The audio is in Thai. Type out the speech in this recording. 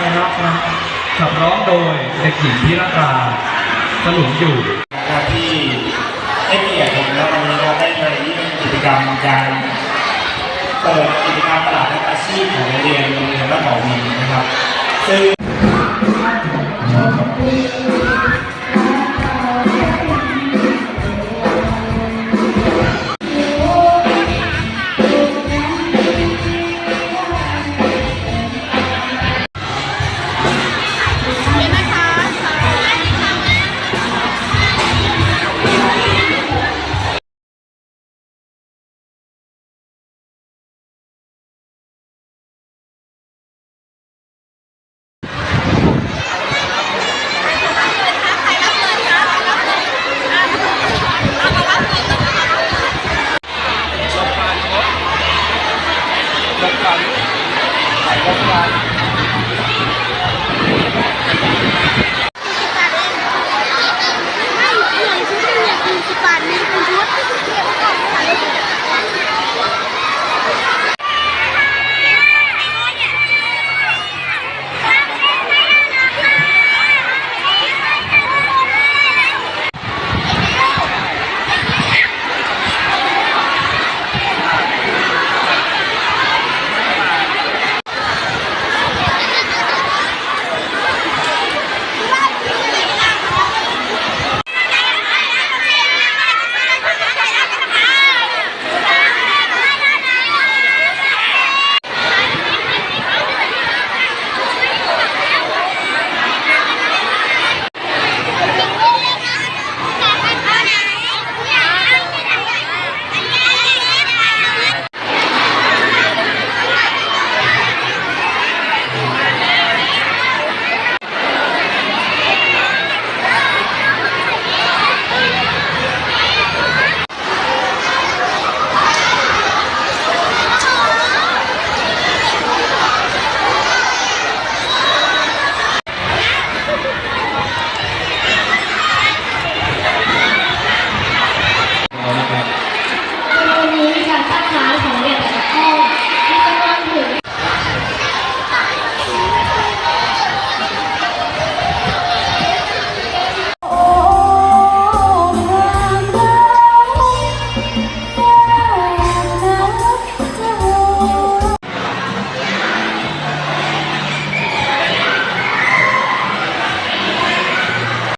ไพเรอบนะขับร้องโดยเด็กหญิงพิรตาสลุงอยู่ครับที่ได้เกียรติผมแล้วันนี้เราได้มาเยี่ยมกิจกรรมการเปิดกิจกรรมตลาดและอาชีพของโรงเรียนโรงเรียนบ้านหนองมีนะครับซึ่ง